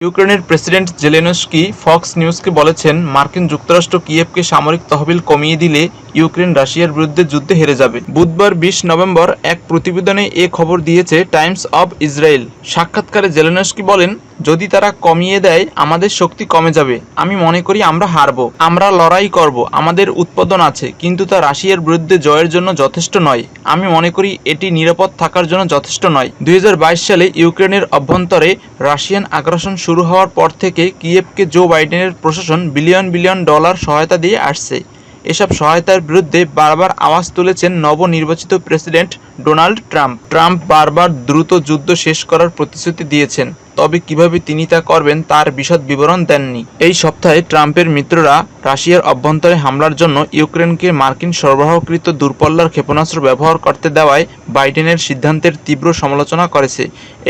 ইউক্রেনের president Zelensky Fox নিউজকে বলেছেন মার্কিন যুক্তরাষ্ট্র কিয়েভকে সামরিক তহবিল কমিয়ে দিলে ইউক্রেন রাশিয়ার বিরুদ্ধে যুদ্ধে হেরে যাবে। বুধবার বিশ নভেম্বর এক প্রতিবেদনে এ খবর দিয়েছে টাইমস অব ইসরায়েল। সাক্ষাৎকারে জেলেনস্কি বলেন, যদি তারা কমিয়ে দেয়, আমাদের শক্তি কমে যাবে। আমি মনে করি আমরা হারবো। আমরা লড়াই করব। আমাদের উৎপাদন আছে। কিন্তু তা রাশিয়ার বিরুদ্ধে জয়ের জন্য যথেষ্ট নয়। আমি মনে করি এটি নিরাপদ থাকার জন্য যথেষ্ট নয়। দুই সালে ইউক্রেনের অভ্যন্তরে রাশিয়ান আগ্রাসন শুরু হওয়ার পর থেকে কিয়েভকে জো বাইডেনের প্রশাসন বিলিয়ন বিলিয়ন ডলার সহায়তা দিয়ে আসছে। এসব সহায়তার বিরুদ্ধে বারবার আওয়াজ তুলেছেন নবনির্বাচিত প্রেসিডেন্ট ডোনাল্ড ট্রাম্প। ট্রাম্প বারবার দ্রুত যুদ্ধ শেষ করার প্রতিশ্রুতি দিয়েছেন। তবে কীভাবে তিনি তা করবেন তার বিশদ বিবরণ দেননি। এই সপ্তাহে ট্রাম্পের মিত্ররা রাশিয়ার অভ্যন্তরে হামলার জন্য ইউক্রেনকে মার্কিন সরবরাহকৃত দূরপল্লার ক্ষেপণাস্ত্র ব্যবহার করতে দেওয়ায় বাইডেনের সিদ্ধান্তের তীব্র সমালোচনা করেছে।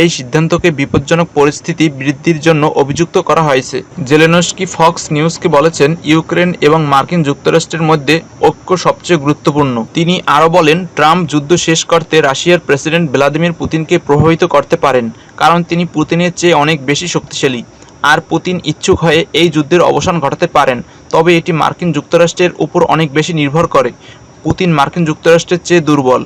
এই সিদ্ধান্তকে বিপজ্জনক পরিস্থিতি বৃদ্ধির জন্য অভিযুক্ত করা হয়েছে। জেলেনস্কি ফক্স নিউজকে বলেছেন, ইউক্রেন এবং মার্কিন যুক্তরাষ্ট্রের মধ্যে ঐক্য সবচেয়ে গুরুত্বপূর্ণ। তিনি আরও বলেন, ট্রাম্প যুদ্ধ শেষ করতে রাশিয়ার প্রেসিডেন্ট ভ্লাদিমির পুতিনকে প্রভাবিত করতে পারেন। কারণ তিনি পুতিনের চেয়ে অনেক বেশি শক্তিশালী। আর পুতিন ইচ্ছুক হয়ে এই যুদ্ধের অবসান ঘটাতে পারেন, তবে এটি মার্কিন যুক্তরাষ্ট্রের উপর অনেক বেশি নির্ভর করে। পুতিন মার্কিন যুক্তরাষ্ট্রের চেয়ে দুর্বল।